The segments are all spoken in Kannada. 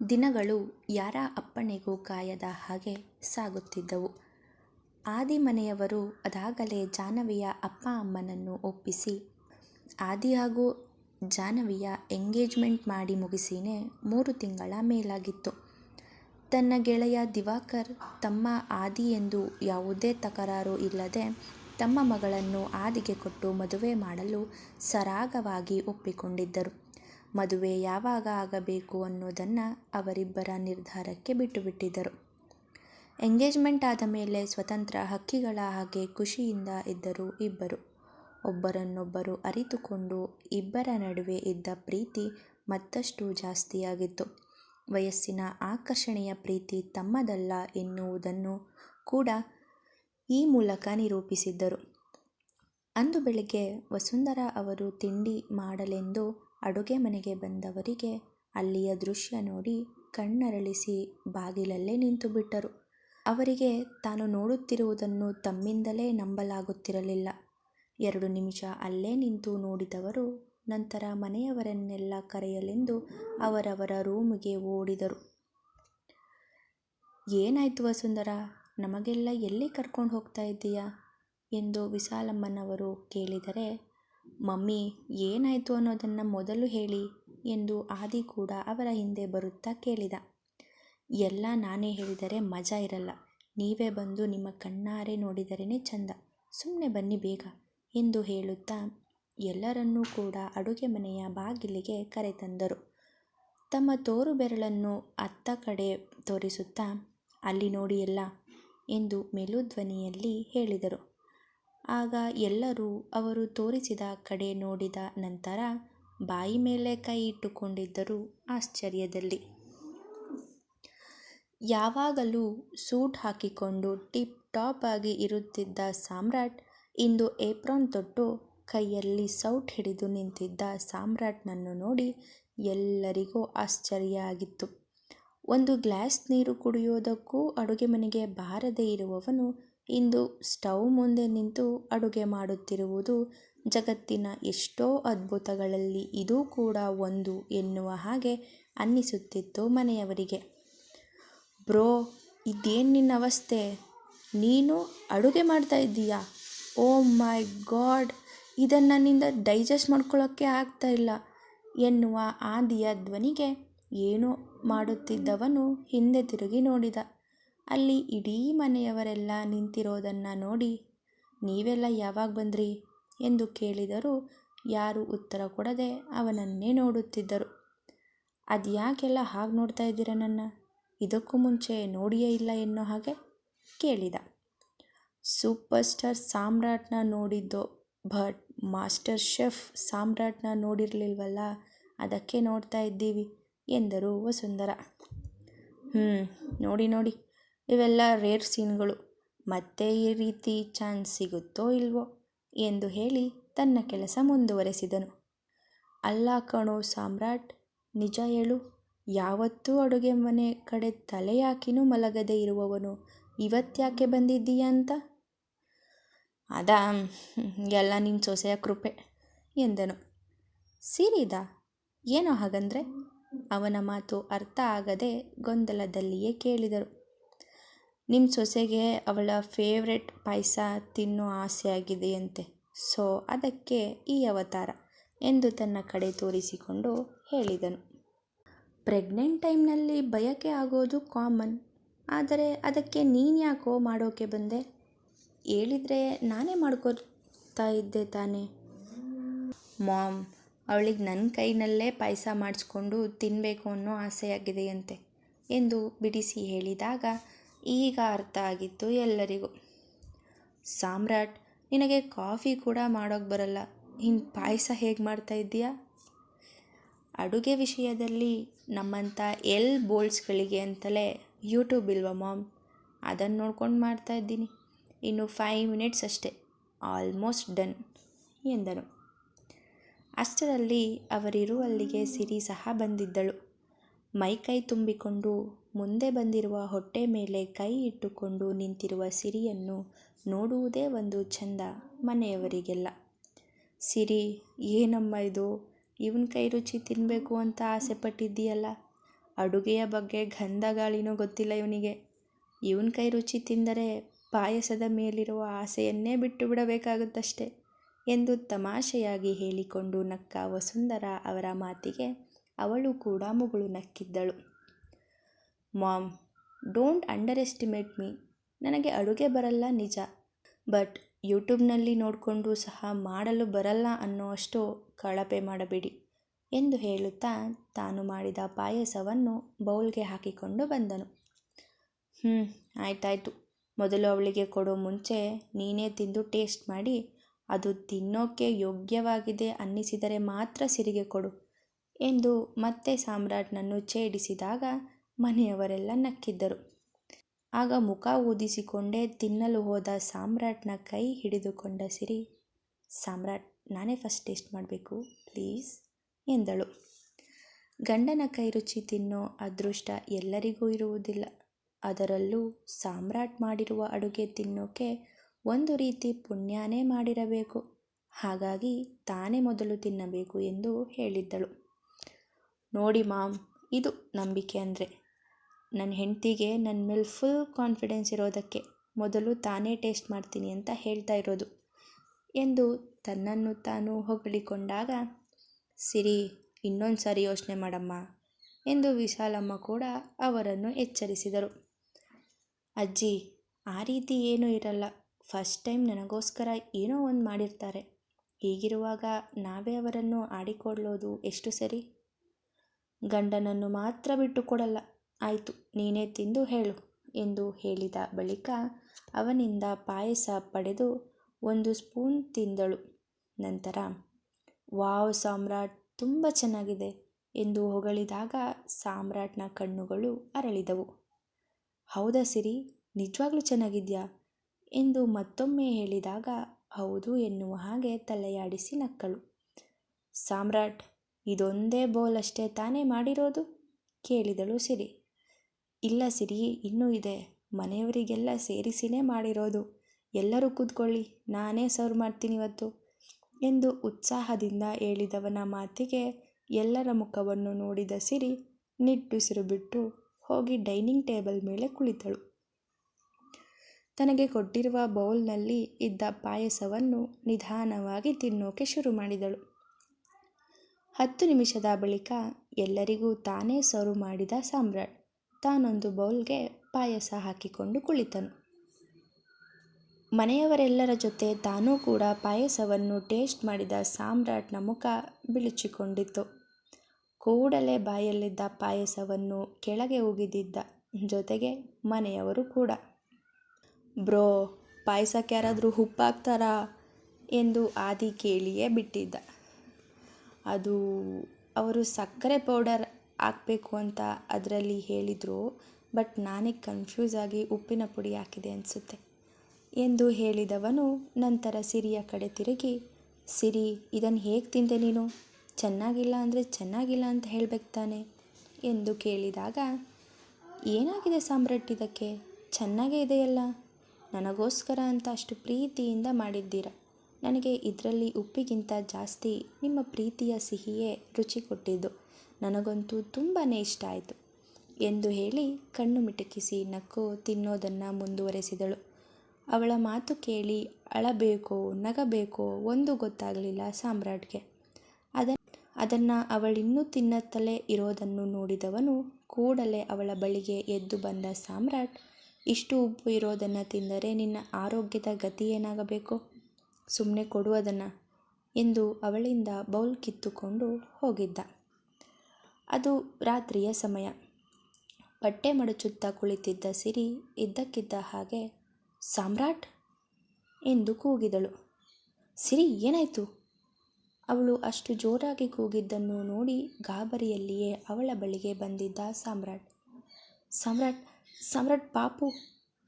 ದಿನಗಳು ಯಾರ ಅಪ್ಪಣೆಗೂ ಕಾಯದ ಹಾಗೆ ಸಾಗುತ್ತಿದ್ದವು. ಆದಿ ಮನೆಯವರು ಅದಾಗಲೇ ಜಾನವಿಯ ಅಪ್ಪ ಅಮ್ಮನನ್ನು ಒಪ್ಪಿಸಿ, ಆದಿ ಹಾಗೂ ಜಾನವಿಯ ಎಂಗೇಜ್ಮೆಂಟ್ ಮಾಡಿ ಮುಗಿಸಿನೇ ಮೂರು ತಿಂಗಳ ಮೇಲಾಗಿತ್ತು. ತನ್ನ ಗೆಳೆಯ ದಿವಾಕರ್ ತಮ್ಮ ಆದಿ ಎಂದು ಯಾವುದೇ ತಕರಾರು ಇಲ್ಲದೆ ತಮ್ಮ ಮಗಳನ್ನು ಆದಿಗೆ ಕೊಟ್ಟು ಮದುವೆ ಮಾಡಲು ಸರಾಗವಾಗಿ ಒಪ್ಪಿಕೊಂಡಿದ್ದರು. ಮದುವೆ ಯಾವಾಗ ಆಗಬೇಕು ಅನ್ನೋದನ್ನು ಅವರಿಬ್ಬರ ನಿರ್ಧಾರಕ್ಕೆ ಬಿಟ್ಟುಬಿಟ್ಟಿದ್ದರು. ಎಂಗೇಜ್ಮೆಂಟ್ ಆದ ಮೇಲೆ ಸ್ವತಂತ್ರ ಹಕ್ಕಿಗಳ ಹಾಗೆ ಖುಷಿಯಿಂದ ಇದ್ದರು ಇಬ್ಬರು. ಒಬ್ಬರನ್ನೊಬ್ಬರು ಅರಿತುಕೊಂಡು ಇಬ್ಬರ ನಡುವೆ ಇದ್ದ ಪ್ರೀತಿ ಮತ್ತಷ್ಟು ಜಾಸ್ತಿಯಾಗಿತ್ತು. ವಯಸ್ಸಿನ ಆಕರ್ಷಣೆಯ ಪ್ರೀತಿ ತಮ್ಮದಲ್ಲ ಎನ್ನುವುದನ್ನು ಕೂಡ ಈ ಮೂಲಕ ನಿರೂಪಿಸಿದ್ದರು. ಅಂದು ಬೆಳಿಗ್ಗೆ ವಸುಂಧರಾ ಅವರು ತಿಂಡಿ ಮಾಡಲೆಂದು ಅಡುಗೆ ಮನೆಗೆ ಬಂದವರಿಗೆ ಅಲ್ಲಿಯ ದೃಶ್ಯ ನೋಡಿ ಕಣ್ಣರಳಿಸಿ ಬಾಗಿಲಲ್ಲೇ ನಿಂತು ಬಿಟ್ಟರು. ಅವರಿಗೆ ತಾನು ನೋಡುತ್ತಿರುವುದನ್ನು ತಮ್ಮಿಂದಲೇ ನಂಬಲಾಗುತ್ತಿರಲಿಲ್ಲ. ಎರಡು ನಿಮಿಷ ಅಲ್ಲೇ ನಿಂತು ನೋಡಿದವರು ನಂತರ ಮನೆಯವರನ್ನೆಲ್ಲ ಕರೆಯಲೆಂದು ಅವರವರ ರೂಮಿಗೆ ಓಡಿದರು. ಏನಾಯ್ತು ವಸುಂಧರ, ನಮಗೆಲ್ಲ ಎಲ್ಲಿ ಕರ್ಕೊಂಡು ಹೋಗ್ತಾ ಇದ್ದೀಯಾ? ಎಂದು ವಿಶಾಲಮ್ಮನವರು ಕೇಳಿದರೆ ಮಮ್ಮಿ, ಏನಾಯಿತು ಅನ್ನೋದನ್ನು ಮೊದಲು ಹೇಳಿ ಎಂದು ಆದಿ ಕೂಡ ಅವರ ಹಿಂದೆ ಬರುತ್ತಾ ಕೇಳಿದ. ಎಲ್ಲ ನಾನೇ ಹೇಳಿದರೆ ಮಜಾ ಇರಲ್ಲ. ನೀವೇ ಬಂದು ನಿಮ್ಮ ಕಣ್ಣಾರೆ ನೋಡಿದರೇ ಚಂದ. ಸುಮ್ಮನೆ ಬನ್ನಿ ಬೇಗ ಎಂದು ಹೇಳುತ್ತಾ ಎಲ್ಲರನ್ನೂ ಕೂಡ ಅಡುಗೆ ಮನೆಯ ಬಾಗಿಲಿಗೆ ಕರೆತಂದರು. ತಮ್ಮ ತೋರು ಬೆರಳನ್ನು ಅತ್ತ ಕಡೆ ತೋರಿಸುತ್ತಾ, ಅಲ್ಲಿ ನೋಡಿ ಎಲ್ಲ ಎಂದು ಮೆಲುಧ್ವನಿಯಲ್ಲಿ ಹೇಳಿದರು. ಆಗ ಎಲ್ಲರೂ ಅವರು ತೋರಿಸಿದ ಕಡೆ ನೋಡಿದ ನಂತರ ಬಾಯಿ ಮೇಲೆ ಕೈ ಇಟ್ಟುಕೊಂಡಿದ್ದರು ಆಶ್ಚರ್ಯದಲ್ಲಿ. ಯಾವಾಗಲೂ ಸೂಟ್ ಹಾಕಿಕೊಂಡು ಟಿಪ್ ಟಾಪ್ ಆಗಿ ಇರುತ್ತಿದ್ದ ಸಾಮ್ರಾಟ್ ಇಂದು ಏಪ್ರಾನ್ ತೊಟ್ಟು ಕೈಯಲ್ಲಿ ಸೌಟ್ ಹಿಡಿದು ನಿಂತಿದ್ದ ಸಾಮ್ರಾಟ್ನನ್ನು ನೋಡಿ ಎಲ್ಲರಿಗೂ ಆಶ್ಚರ್ಯ ಆಗಿತ್ತು. ಒಂದು ಗ್ಲಾಸ್ ನೀರು ಕುಡಿಯೋದಕ್ಕೂ ಅಡುಗೆ ಮನೆಗೆ ಬಾರದೇ ಇರುವವನು ಇಂದು ಸ್ಟವ್ ಮುಂದೆ ನಿಂತು ಅಡುಗೆ ಮಾಡುತ್ತಿರುವುದು ಜಗತ್ತಿನ ಎಷ್ಟೋ ಅದ್ಭುತಗಳಲ್ಲಿ ಇದೂ ಕೂಡ ಒಂದು ಎನ್ನುವ ಹಾಗೆ ಅನ್ನಿಸುತ್ತಿತ್ತು ಮನೆಯವರಿಗೆ. ಬ್ರೋ, ಇದೇನು ನಿನ್ನ ಅವಸ್ಥೆ? ನೀನು ಅಡುಗೆ ಮಾಡ್ತಾ ಇದ್ದೀಯಾ? ಓ ಮೈ ಗಾಡ್, ಇದನ್ನು ನನ್ನಿಂದ ಡೈಜೆಸ್ಟ್ ಮಾಡ್ಕೊಳ್ಳೋಕ್ಕೆ ಆಗ್ತಾ ಇಲ್ಲ ಎನ್ನುವ ಆದಿಯ ಧ್ವನಿಗೆ ಏನು ಮಾಡುತ್ತಿದ್ದವನು ಹಿಂದೆ ತಿರುಗಿ ನೋಡಿದ. ಅಲ್ಲಿ ಇಡೀ ಮನೆಯವರೆಲ್ಲ ನಿಂತಿರೋದನ್ನು ನೋಡಿ ನೀವೆಲ್ಲ ಯಾವಾಗ ಬಂದ್ರಿ? ಎಂದು ಕೇಳಿದರೂ ಯಾರೂ ಉತ್ತರ ಕೊಡದೆ ಅವನನ್ನೇ ನೋಡುತ್ತಿದ್ದರು. ಅದ್ಯಾಕೆಲ್ಲ ಹಾಗೆ ನೋಡ್ತಾ ಇದ್ದೀರ ನನ್ನ? ಇದಕ್ಕೂ ಮುಂಚೆ ನೋಡಿಯೇ ಇಲ್ಲ ಎನ್ನೋ ಹಾಗೆ ಕೇಳಿದ. ಸೂಪರ್ ಸ್ಟಾರ್ ಸಾಮ್ರಾಟ್ನ ನೋಡಿದ್ದೋ? ಬಟ್ ಮಾಸ್ಟರ್ ಶೆಫ್ ಸಾಮ್ರಾಟ್ನ ನೋಡಿರಲಿಲ್ವಲ್ಲ, ಅದಕ್ಕೆ ನೋಡ್ತಾ ಇದ್ದೀವಿ, ಎಂದರು ವಸುಂಧರಾ. ಹ್ಞೂ ನೋಡಿ ನೋಡಿ. ಇವೆಲ್ಲ ರೇರ್ ಸೀನ್ಗಳು. ಮತ್ತೆ ಈ ರೀತಿ ಚಾನ್ಸ್ ಸಿಗುತ್ತೋ ಇಲ್ವೋ ಎಂದು ಹೇಳಿ ತನ್ನ ಕೆಲಸ ಮುಂದುವರೆಸಿದನು. ಅಲ್ಲ ಕಣೋ ಸಾಮ್ರಾಟ್, ನಿಜ ಹೇಳು. ಯಾವತ್ತೂ ಅಡುಗೆ ಮನೆ ಕಡೆ ತಲೆ ಹಾಕಿನೂ ಮಲಗದೆ ಇರುವವನು ಇವತ್ತ್ಯಾಕೆ ಬಂದಿದ್ದೀಯ ಅಂತ? ಅದಾ ಎಲ್ಲ ನಿನ್ನ ಸೊಸೆಯ ಕೃಪೆ ಎಂದನು. ಸಿರಿದ? ಏನೋ ಹಾಗಂದ್ರೆ? ಅವನ ಮಾತು ಅರ್ಥ ಆಗದೆ ಗೊಂದಲದಲ್ಲಿಯೇ ಕೇಳಿದರು. ನಿಮ್ಮ ಸೊಸೆಗೆ ಅವಳ ಫೇವ್ರೆಟ್ ಪಾಯಸ ತಿನ್ನೋ ಆಸೆಯಾಗಿದೆಯಂತೆ ಸೊ ಅದಕ್ಕೆ ಈ ಅವತಾರ ಎಂದು ತನ್ನ ಕಡೆ ತೋರಿಸಿಕೊಂಡು ಹೇಳಿದನು. ಪ್ರೆಗ್ನೆಂಟ್ ಟೈಮ್ನಲ್ಲಿ ಬಯಕೆ ಆಗೋದು ಕಾಮನ್ ಆದರೆ ಅದಕ್ಕೆ ನೀನು ಯಾಕೋ ಮಾಡೋಕೆ ಬಂದೆ? ಹೇಳಿದರೆ ನಾನೇ ಮಾಡ್ಕೊತಾ ಇದ್ದೆ ತಾನೇ. ಮಾಮ್ ಅವಳಿಗೆ ನನ್ನ ಕೈನಲ್ಲೇ ಪಾಯಸ ಮಾಡಿಸ್ಕೊಂಡು ತಿನ್ನಬೇಕು ಅನ್ನೋ ಆಸೆಯಾಗಿದೆಯಂತೆ ಎಂದು ಬಿಡಿಸಿ ಹೇಳಿದಾಗ ಈಗ ಅರ್ಥ ಆಗಿತ್ತು ಎಲ್ಲರಿಗೂ. ಸಾಮ್ರಾಟ್, ನಿನಗೆ ಕಾಫಿ ಕೂಡ ಮಾಡೋಕ್ಕೆ ಬರಲ್ಲ. ಇನ್ನು ಪಾಯಸ ಹೇಗೆ ಮಾಡ್ತಾ ಇದ್ದೀಯಾ? ಅಡುಗೆ ವಿಷಯದಲ್ಲಿ ನಮ್ಮಂಥ ಎಲ್ ಬೋಲ್ಡ್ಸ್ಗಳಿಗೆ ಅಂತಲೇ ಯೂಟ್ಯೂಬ್ ಇಲ್ವಾ ಮಾಮ್? ಅದನ್ನು ನೋಡ್ಕೊಂಡು ಮಾಡ್ತಾ ಇದ್ದೀನಿ. ಇನ್ನು ಫೈವ್ ಮಿನಿಟ್ಸ್ ಅಷ್ಟೇ. ಆಲ್ಮೋಸ್ಟ್ ಡನ್ ಎಂದನು ಅಷ್ಟರಲ್ಲಿ ಅವರಿರುವಲ್ಲಿಗೆ ಸಿರಿ ಸಹ ಬಂದಿದ್ದಳು. ಮೈಕೈ ತುಂಬಿಕೊಂಡು ಮುಂದೆ ಬಂದಿರುವ ಹೊಟ್ಟೆ ಮೇಲೆ ಕೈ ಇಟ್ಟುಕೊಂಡು ನಿಂತಿರುವ ಸಿರಿಯನ್ನು ನೋಡುವುದೇ ಒಂದು ಚಂದ ಮನೆಯವರಿಗೆಲ್ಲ. ಸಿರಿ, ಏನಮ್ಮ ಇದು? ಇವನ ಕೈ ರುಚಿ ತಿನ್ನಬೇಕು ಅಂತ ಆಸೆ ಪಟ್ಟಿದ್ದೀಯಲ್ಲ ಅಡುಗೆಯ ಬಗ್ಗೆ ಗಂಧ ಗಾಳಿನೂ ಗೊತ್ತಿಲ್ಲ ಇವನಿಗೆ. ಇವನ ಕೈ ರುಚಿ ತಿಂದರೆ ಪಾಯಸದ ಮೇಲಿರುವ ಆಸೆಯನ್ನೇ ಬಿಟ್ಟು ಬಿಡಬೇಕಾಗುತ್ತಷ್ಟೆ ಎಂದು ತಮಾಷೆಯಾಗಿ ಹೇಳಿಕೊಂಡು ನಕ್ಕ ವಸುಂಧರ ಅವರ ಮಾತಿಗೆ ಅವಳು ಕೂಡ ಮುಗುಳು ನಕ್ಕಿದ್ದಳು. Mom, don't underestimate me. ನನಗೆ ಅಡುಗೆ ಬರಲ್ಲ ನಿಜ. ಬಟ್ ಯೂಟ್ಯೂಬ್ನಲ್ಲಿ ನೋಡಿಕೊಂಡು ಸಹ ಮಾಡಲು ಬರಲ್ಲ ಅನ್ನೋಷ್ಟು ಕಳಪೆ ಮಾಡಬೇಡಿ ಎಂದು ಹೇಳುತ್ತಾ ತಾನು ಮಾಡಿದ ಪಾಯಸವನ್ನು ಬೌಲ್ಗೆ ಹಾಕಿಕೊಂಡು ಬಂದನು. ಹ್ಞೂ ಆಯ್ತಾಯಿತು. ಮೊದಲು ಅವಳಿಗೆ ಕೊಡೋ ಮುಂಚೆ ನೀನೇ ತಿಂದು ಟೇಸ್ಟ್ ಮಾಡಿ, ಅದು ತಿನ್ನೋಕ್ಕೆ ಯೋಗ್ಯವಾಗಿದೆ ಅನ್ನಿಸಿದರೆ ಮಾತ್ರ ಸಿರಿಗೆ ಕೊಡು ಎಂದು ಮತ್ತೆ ಸಾಮ್ರಾಟ್ನನ್ನು ಛೇಡಿಸಿದಾಗ ಮನೆಯವರೆಲ್ಲ ನಕ್ಕಿದ್ದರು. ಆಗ ಮುಖ ಊದಿಸಿಕೊಂಡೇ ತಿನ್ನಲು ಹೋದ ಸಾಮ್ರಾಟ್ನ ಕೈ ಹಿಡಿದುಕೊಂಡ ಸಿರಿ, ಸಾಮ್ರಾಟ್, ನಾನೇ ಫಸ್ಟ್ ಟೇಸ್ಟ್ ಮಾಡಬೇಕು ಪ್ಲೀಸ್ ಎಂದಳು. ಗಂಡನ ಕೈ ರುಚಿ ತಿನ್ನೋ ಅದೃಷ್ಟ ಎಲ್ಲರಿಗೂ ಇರುವುದಿಲ್ಲ. ಅದರಲ್ಲೂ ಸಾಮ್ರಾಟ್ ಮಾಡಿರುವ ಅಡುಗೆ ತಿನ್ನೋಕೆ ಒಂದು ರೀತಿ ಪುಣ್ಯನೇ ಮಾಡಿರಬೇಕು. ಹಾಗಾಗಿ ತಾನೇ ಮೊದಲು ತಿನ್ನಬೇಕು ಎಂದು ಹೇಳಿದ್ದಳು. ನೋಡಿ ಮಾಮ್ ಇದು ನಂಬಿಕೆ ಅಂದರೆ. ನನ್ನ ಹೆಂಡತಿಗೆ ನನ್ನ ಮೇಲೆ ಫುಲ್ ಕಾನ್ಫಿಡೆನ್ಸ್ ಇರೋದಕ್ಕೆ ಮೊದಲು ತಾನೇ ಟೇಸ್ಟ್ ಮಾಡ್ತೀನಿ ಅಂತ ಹೇಳ್ತಾ ಇರೋದು. ಎಂದು ತನ್ನನ್ನು ತಾನು ಹೊಗಳಿಕೊಂಡಾಗ, ಸಿರಿ, ಇನ್ನೊಂದು ಸಾರಿ ಯೋಚನೆ ಮಾಡಮ್ಮ ಎಂದು ವಿಶಾಲಮ್ಮ ಕೂಡ ಅವರನ್ನು ಎಚ್ಚರಿಸಿದರು. ಅಜ್ಜಿ, ಆ ರೀತಿ ಏನೂ ಇರಲ್ಲ. ಫಸ್ಟ್ ಟೈಮ್ ನನಗೋಸ್ಕರ ಏನೋ ಒಂದು ಮಾಡಿರ್ತಾರೆ. ಹೀಗಿರುವಾಗ ನಾವೇ ಅವರನ್ನು ಆಡಿಕೊಳ್ಳೋದು ಎಷ್ಟು ಸರಿ? ಗಂಡನನ್ನು ಮಾತ್ರ ಬಿಟ್ಟು ಕೊಡಲ್ಲ ಆಯಿತು, ನೀನೇ ತಿಂದು ಹೇಳು ಎಂದು ಹೇಳಿದ ಬಳಿಕ ಅವನಿಂದ ಪಾಯಸ ಪಡೆದು ಒಂದು ಸ್ಪೂನ್ ತಿಂದಳು. ನಂತರ, ವಾವ್ ಸಾಮ್ರಾಟ್, ತುಂಬ ಚೆನ್ನಾಗಿದೆ ಎಂದು ಹೊಗಳಿದಾಗ ಸಾಮ್ರಾಟ್ನ ಕಣ್ಣುಗಳು ಅರಳಿದವು. ಹೌದಾ ಸಿರಿ, ನಿಜವಾಗ್ಲೂ ಚೆನ್ನಾಗಿದ್ಯಾ? ಎಂದು ಮತ್ತೊಮ್ಮೆ ಹೇಳಿದಾಗ ಹೌದು ಎನ್ನುವ ಹಾಗೆ ತಲೆಯಾಡಿಸಿ ನಕ್ಕಳು. ಸಾಮ್ರಾಟ್, ಇದೊಂದೇ ಬೌಲ್ ಅಷ್ಟೇ ತಾನೇ ಮಾಡಿರೋದು? ಕೇಳಿದಳು ಸಿರಿ. ಇಲ್ಲ ಸಿರಿ, ಇನ್ನೂ ಇದೆ. ಮನೆಯವರಿಗೆಲ್ಲ ಸೇರಿಸಿನೇ ಮಾಡಿರೋದು. ಎಲ್ಲರೂ ಕೂತ್ಕೊಳ್ಳಿ, ನಾನೇ ಸರ್ವ್ ಮಾಡ್ತೀನಿ ಇವತ್ತು ಎಂದು ಉತ್ಸಾಹದಿಂದ ಹೇಳಿದವನ ಮಾತಿಗೆ ಎಲ್ಲರ ಮುಖವನ್ನು ನೋಡಿದ ಸಿರಿ ನಿಟ್ಟುಸಿರು ಬಿಟ್ಟು ಹೋಗಿ ಡೈನಿಂಗ್ ಟೇಬಲ್ ಮೇಲೆ ಕುಳಿತಳು. ತನಗೆ ಕೊಟ್ಟಿರುವ ಬೌಲ್ನಲ್ಲಿ ಇದ್ದ ಪಾಯಸವನ್ನು ನಿಧಾನವಾಗಿ ತಿನ್ನೋಕೆ ಶುರು ಮಾಡಿದಳು. ಹತ್ತು ನಿಮಿಷದ ಬಳಿಕ ಎಲ್ಲರಿಗೂ ತಾನೇ ಸರ್ವ್ ಮಾಡಿದ ಸಾಮ್ರಾಟ್. ತಾನೊಂದು ಬೌಲ್ಗೆ ಪಾಯಸ ಹಾಕಿಕೊಂಡು ಕುಳಿತನು. ಮನೆಯವರೆಲ್ಲರ ಜೊತೆ ತಾನೂ ಕೂಡ ಪಾಯಸವನ್ನು ಟೇಸ್ಟ್ ಮಾಡಿದ ಸಾಮ್ರಾಟ್ನ ಮುಖ ಬಿಳುಚಿಕೊಂಡಿತು ಕೂಡಲೇ ಬಾಯಲ್ಲಿದ್ದ ಪಾಯಸವನ್ನು ಕೆಳಗೆ ಉಗಿದಿದ್ದ ಜೊತೆಗೆ ಮನೆಯವರು ಕೂಡ. ಬ್ರೋ, ಪಾಯಸಕ್ಕೆ ಯಾರಾದರೂ ಉಪ್ಪು ಹಾಕ್ತಾರಾ ಎಂದು ಆದಿ ಕೇಳಿಯೇ ಬಿಟ್ಟಿದ್ದ. ಅದು ಅವರು ಸಕ್ಕರೆ ಪೌಡರ್ ಹಾಕಬೇಕು ಅಂತ ಅದರಲ್ಲಿ ಹೇಳಿದರು, ಬಟ್ ನಾನೇ ಕನ್ಫ್ಯೂಸ್ ಆಗಿ ಉಪ್ಪಿನ ಪುಡಿ ಹಾಕಿದೆ ಅನಿಸುತ್ತೆ. ಎಂದು ಹೇಳಿದವನು ನಂತರ ಸಿರಿಯ ಕಡೆ ತಿರುಗಿ, ಸಿರಿ ಇದನ್ನು ಹೇಗೆ ತಿಂದೆ ನೀನು? ಚೆನ್ನಾಗಿಲ್ಲ ಅಂದರೆ ಚೆನ್ನಾಗಿಲ್ಲ ಅಂತ ಹೇಳಬೇಕು ತಾನೆ? ಎಂದು ಕೇಳಿದಾಗ, ಏನಾಗಿದೆ ಸಾಮ್ರಾಟ್ ಇದಕ್ಕೆ? ಚೆನ್ನಾಗೇ ಇದೆಯಲ್ಲ? ನನಗೋಸ್ಕರ ಅಂತ ಅಷ್ಟು ಪ್ರೀತಿಯಿಂದ ಮಾಡಿದ್ದೀರ. ನನಗೆ ಇದರಲ್ಲಿ ಉಪ್ಪಿಗಿಂತ ಜಾಸ್ತಿ ನಿಮ್ಮ ಪ್ರೀತಿಯ ಸಿಹಿಯೇ ರುಚಿ ಕೊಟ್ಟಿದ್ದು. ನನಗಂತೂ ತುಂಬಾ ಇಷ್ಟ ಆಯಿತು ಎಂದು ಹೇಳಿ ಕಣ್ಣು ಮಿಟುಕಿಸಿ ನಕ್ಕು ತಿನ್ನೋದನ್ನು ಮುಂದುವರೆಸಿದಳು. ಅವಳ ಮಾತು ಕೇಳಿ ಅಳಬೇಕೋ, ನಗಬೇಕೋ ಒಂದು ಗೊತ್ತಾಗಲಿಲ್ಲ ಸಾಮ್ರಾಟ್ಗೆ. ಅದ ಅದನ್ನು ಅವಳಿನ್ನೂ ತಿನ್ನತ್ತಲೇ ಇರೋದನ್ನು ನೋಡಿದವನು ಕೂಡಲೇ ಅವಳ ಬಳಿಗೆ ಎದ್ದು ಬಂದ ಸಾಮ್ರಾಟ್, ಇಷ್ಟು ಉಪ್ಪು ಇರೋದನ್ನು ತಿಂದರೆ ನಿನ್ನ ಆರೋಗ್ಯದ ಗತಿ ಏನಾಗಬೇಕು? ಸುಮ್ಮನೆ ಕೊಡುವುದನ್ನು ಎಂದು ಅವಳಿಂದ ಬೌಲ್ ಕಿತ್ತುಕೊಂಡು ಹೋಗಿದ್ದ. ಅದು ರಾತ್ರಿಯ ಸಮಯ. ಬಟ್ಟೆ ಮಡಚುತ್ತಾ ಕುಳಿತಿದ್ದ ಸಿರಿ ಇದ್ದಕ್ಕಿದ್ದ ಹಾಗೆ, ಸಾಮ್ರಾಟ್? ಎಂದು ಕೂಗಿದಳು. ಸಿರಿ, ಏನಾಯಿತು? ಅವಳು ಅಷ್ಟು ಜೋರಾಗಿ ಕೂಗಿದ್ದನ್ನು ನೋಡಿ ಗಾಬರಿಯಲ್ಲಿಯೇ ಅವಳ ಬಳಿಗೆ ಬಂದಿದ್ದ ಸಾಮ್ರಾಟ್. ಸಾಮ್ರಾಟ್ ಸಾಮ್ರಾಟ್ ಪಾಪು?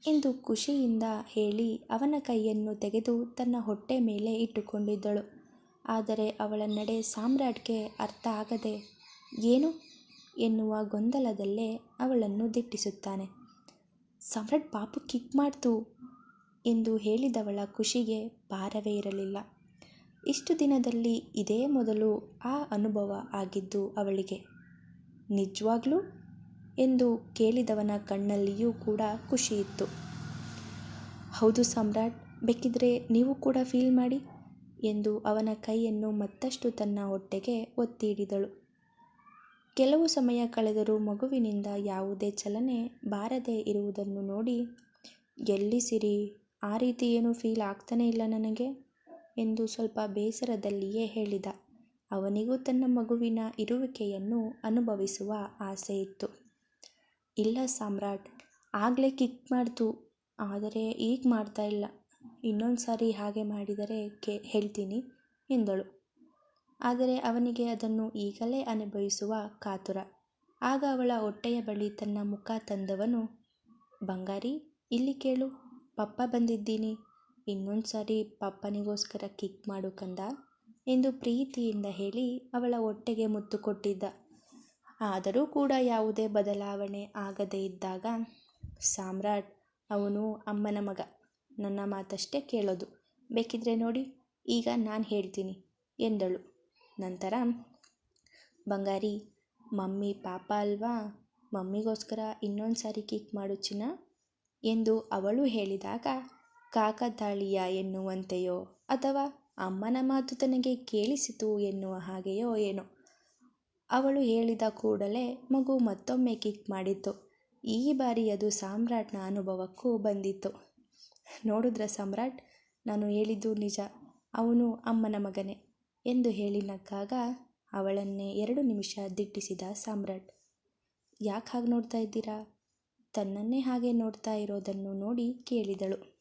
ಎಂದು ಖುಷಿಯಿಂದ ಹೇಳಿ ಅವನ ಕೈಯನ್ನು ತೆಗೆದು ತನ್ನ ಹೊಟ್ಟೆ ಮೇಲೆ ಇಟ್ಟುಕೊಂಡಿದ್ದಳು. ಆದರೆ ಅವಳ ನಡೆ ಸಾಮ್ರಾಟ್ಗೆ ಅರ್ಥ ಆಗದೆ ಏನು? ಎನ್ನುವ ಗೊಂದಲದಲ್ಲೇ ಅವಳನ್ನು ದಿಟ್ಟಿಸುತ್ತಾನೆ. ಸಮ್ರಾಟ್ ಪಾಪು ಕಿಕ್ ಮಾಡ್ತು ಎಂದು ಹೇಳಿದವಳ ಖುಷಿಗೆ ಭಾರವೇ ಇರಲಿಲ್ಲ. ಇಷ್ಟು ದಿನದಲ್ಲಿ ಇದೇ ಮೊದಲು ಆ ಅನುಭವ ಆಗಿದ್ದು ಅವಳಿಗೆ. ನಿಜವಾಗ್ಲೂ? ಎಂದು ಕೇಳಿದವನ ಕಣ್ಣಲ್ಲಿಯೂ ಕೂಡ ಖುಷಿಯಿತ್ತು ಹೌದು ಸಮ್ರಾಟ್, ಬೇಕಿದ್ರೆ ನೀವು ಕೂಡ ಫೀಲ್ ಮಾಡಿ ಎಂದು ಅವನ ಕೈಯನ್ನು ಮತ್ತಷ್ಟು ತನ್ನ ಹೊಟ್ಟೆಗೆ ಒತ್ತಿ ಹಿಡಿದಳು ಕೆಲವು ಸಮಯ ಕಳೆದರೂ ಮಗುವಿನಿಂದ ಯಾವುದೇ ಚಲನೆ ಬಾರದೇ ಇರುವುದನ್ನು ನೋಡಿ ಎಲ್ಲಿ ಸಿರಿ ಆ ರೀತಿ ಏನೂ ಫೀಲ್ ಆಗ್ತಾನೇ ಇಲ್ಲ ನನಗೆ? ಎಂದು ಸ್ವಲ್ಪ ಬೇಸರದಲ್ಲಿಯೇ ಹೇಳಿದ. ಅವನಿಗೂ ತನ್ನ ಮಗುವಿನ ಇರುವಿಕೆಯನ್ನು ಅನುಭವಿಸುವ ಆಸೆ ಇತ್ತು. ಇಲ್ಲ ಸಾಮ್ರಾಟ್, ಆಗಲೇ ಕಿಕ್ ಮಾಡ್ತು. ಆದರೆ ಈಗ ಮಾಡ್ತಾ ಇಲ್ಲ. ಇನ್ನೊಂದು ಸಾರಿ ಹಾಗೆ ಮಾಡಿದರೆ ಕೇ, ಹೇಳ್ತೀನಿ, ಎಂದಳು. ಆದರೆ ಅವನಿಗೆ ಅದನ್ನು ಈಗಲೇ ಅನುಭವಿಸುವ ಕಾತುರ. ಆಗ ಅವಳ ಹೊಟ್ಟೆಯ ಬಳಿ ತನ್ನ ಮುಖ ತಂದವನು, ಬಂಗಾರಿ, ಇಲ್ಲಿ ಕೇಳು. ಪಪ್ಪ ಬಂದಿದ್ದೀನಿ. ಇನ್ನೊಂದು ಸಾರಿ ಪಪ್ಪನಿಗೋಸ್ಕರ ಕಿಕ್ ಮಾಡು ಕಂದ ಎಂದು ಪ್ರೀತಿಯಿಂದ ಹೇಳಿ ಅವಳ ಹೊಟ್ಟೆಗೆ ಮುತ್ತು ಕೊಟ್ಟಿದ್ದ. ಆದರೂ ಕೂಡ ಯಾವುದೇ ಬದಲಾವಣೆ ಆಗದೇ ಇದ್ದಾಗ ಸಾಮ್ರಾಟ್, ಅವನು ಅಮ್ಮನ ಮಗ. ನನ್ನ ಮಾತಷ್ಟೇ ಕೇಳೋದು. ಬೇಕಿದ್ರೆ ನೋಡಿ, ಈಗ ನಾನು ಹೇಳ್ತೀನಿ ಎಂದಳು. ನಂತರ, ಬಂಗಾರಿ, ಮಮ್ಮಿ ಪಾಪ ಅಲ್ವಾ? ಮಮ್ಮಿಗೋಸ್ಕರ ಇನ್ನೊಂದು ಸಾರಿ ಕಿಕ್ ಮಾಡು ಚಿನ್ನ ಎಂದು ಅವಳು ಹೇಳಿದಾಗ ಕಾಕತಾಳೀಯ ಎನ್ನುವಂತೆಯೋ ಅಥವಾ ಅಮ್ಮನ ಮಾತು ತನಗೆ ಕೇಳಿಸಿತು ಎನ್ನುವ ಹಾಗೆಯೋ ಏನೋ? ಅವಳು ಹೇಳಿದ ಕೂಡಲೇ ಮಗು ಮತ್ತೊಮ್ಮೆ ಕಿಕ್ ಮಾಡಿತ್ತು ಈ ಬಾರಿ ಅದು ಸಾಮ್ರಾಟ್ನ ಅನುಭವಕ್ಕೂ ಬಂದಿತ್ತು. ನೋಡಿದ್ರ ಸಾಮ್ರಾಟ್? ನಾನು ಹೇಳಿದ್ದು ನಿಜ. ಅವನು ಅಮ್ಮನ ಮಗನೇ. ಎಂದು ಹೇಳಿ ನಕ್ಕಾಗ ಅವಳನ್ನೇ ಎರಡು ನಿಮಿಷ ದಿಟ್ಟಿಸಿದ ಸಾಮ್ರಾಟ್. ಯಾಕೆ ಹಾಗೆ ನೋಡ್ತಾ ಇದ್ದೀರಾ? ತನ್ನನ್ನೇ ಹಾಗೆ ನೋಡ್ತಾ ಇರೋದನ್ನು ನೋಡಿ ಕೇಳಿದಳು.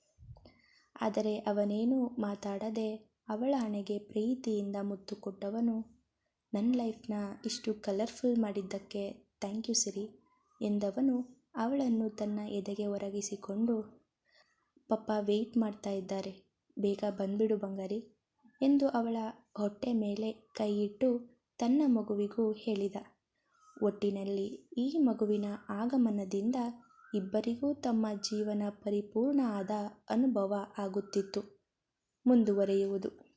ಆದರೆ ಅವನೇನು ಮಾತಾಡದೆ ಅವಳ ಹಣೆಗೆ ಪ್ರೀತಿಯಿಂದ ಮುತ್ತು ಕೊಟ್ಟವನು ನನ್ನ ಲೈಫ್ನ ಇಷ್ಟು ಕಲರ್ಫುಲ್ ಮಾಡಿದ್ದಕ್ಕೆ ಥ್ಯಾಂಕ್ ಯು ಸಿರಿ ಎಂದವನು ಅವಳನ್ನು ತನ್ನ ಎದೆಗೆ ಒರಗಿಸಿಕೊಂಡು, ಪಪ್ಪ ವೆಯ್ಟ್ ಮಾಡ್ತಾ ಇದ್ದಾರೆ. ಬೇಗ ಬಂದ್ಬಿಡು ಬಂಗಾರಿ. ಎಂದು ಅವಳ ಹೊಟ್ಟೆ ಮೇಲೆ ಕೈಯಿಟ್ಟು ತನ್ನ ಮಗುವಿಗೂ ಹೇಳಿದ. ಒಟ್ಟಿನಲ್ಲಿ ಈ ಮಗುವಿನ ಆಗಮನದಿಂದ ಇಬ್ಬರಿಗೂ ತಮ್ಮ ಜೀವನ ಪರಿಪೂರ್ಣ ಆದ ಅನುಭವ ಆಗುತ್ತಿತ್ತು. ಮುಂದುವರಿಯುವುದು.